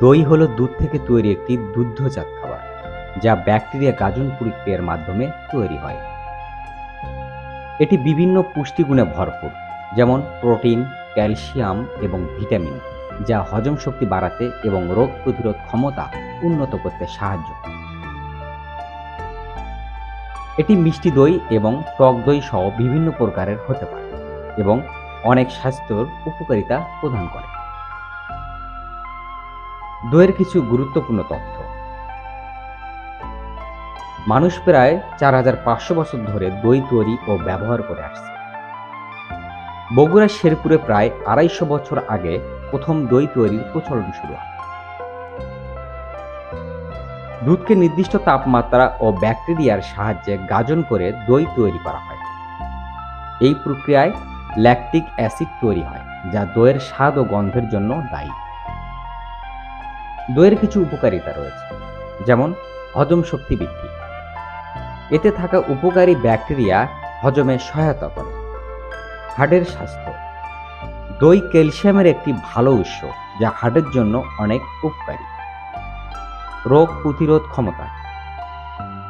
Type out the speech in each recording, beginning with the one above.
দই হলো দুধ থেকে তৈরি একটি দুগ্ধজাত খাবার, যা ব্যাকটেরিয়া গাজন প্রক্রিয়ার মাধ্যমে তৈরি হয়। এটি বিভিন্ন পুষ্টিগুণে ভরপুর, যেমন প্রোটিন, ক্যালসিয়াম এবং ভিটামিন, যা হজম শক্তি বাড়াতে এবং রোগ প্রতিরোধ ক্ষমতা উন্নত করতে সাহায্য করে। এটি মিষ্টি দই এবং টক দই সহ বিভিন্ন প্রকারের হতে পারে এবং অনেক স্বাস্থ্যর উপকারিতা প্রদান করে। দইয়ের কিছু গুরুত্বপূর্ণ তথ্য। মানুষ প্রায় চার হাজার পাঁচশো বছর ধরে দই তৈরি ও ব্যবহার করে আসছে। বগুড়া, শেরপুরে প্রায় আড়াইশো বছর আগে প্রথম দই তৈরির প্রচলন শুরু হয়। দুধকে নির্দিষ্ট তাপমাত্রা ও ব্যাকটেরিয়ার সাহায্যে গাজন করে দই তৈরি করা হয়। এই প্রক্রিয়ায় ল্যাকটিক অ্যাসিড তৈরি হয়, যা দইয়ের স্বাদ ও গন্ধের জন্য দায়ী। দইয়ের কিছু উপকারিতা রয়েছে। যেমন, হজম শক্তি বৃদ্ধি। এতে থাকা উপকারী ব্যাকটেরিয়া হজমে সহায়তা করে। হার্টের স্বাস্থ্য। দই ক্যালসিয়ামের একটি ভালো উৎস, যা হার্টের জন্য অনেক উপকারী। রোগ প্রতিরোধ ক্ষমতা।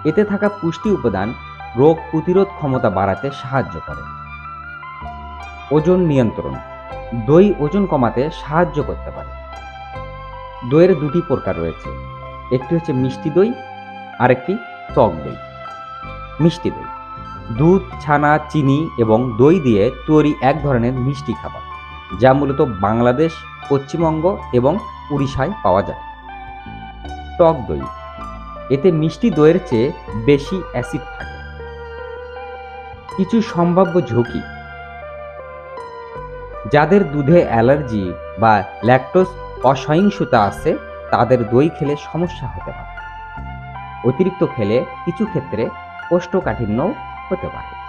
এতে থাকা পুষ্টি উপাদান রোগ প্রতিরোধ ক্ষমতা বাড়াতে সাহায্য করে। ওজন নিয়ন্ত্রণ। দই ওজন কমাতে সাহায্য করতে পারে। দইয়ের দুটি প্রকার রয়েছে। একটি হচ্ছে মিষ্টি দই আর একটি টক দই। মিষ্টি দই। দুধ, ছানা, চিনি এবং দই দিয়ে তৈরি এক ধরনের মিষ্টি খাবার, যা মূলত বাংলাদেশ, পশ্চিমবঙ্গ এবং উড়িষ্যায় পাওয়া যায়। টক দই। এতে মিষ্টি দইয়ের চেয়ে বেশি অ্যাসিড থাকে। কিছু সম্ভাব্য ঝুঁকি। যাদের দুধে অ্যালার্জি বা ল্যাকটোজ অসহিংসতা আছে, তাদের দই খেলে সমস্যা হতে পারে। অতিরিক্ত খেলে কিছু ক্ষেত্রে কোষ্ঠকাঠিন্য হতে পারে।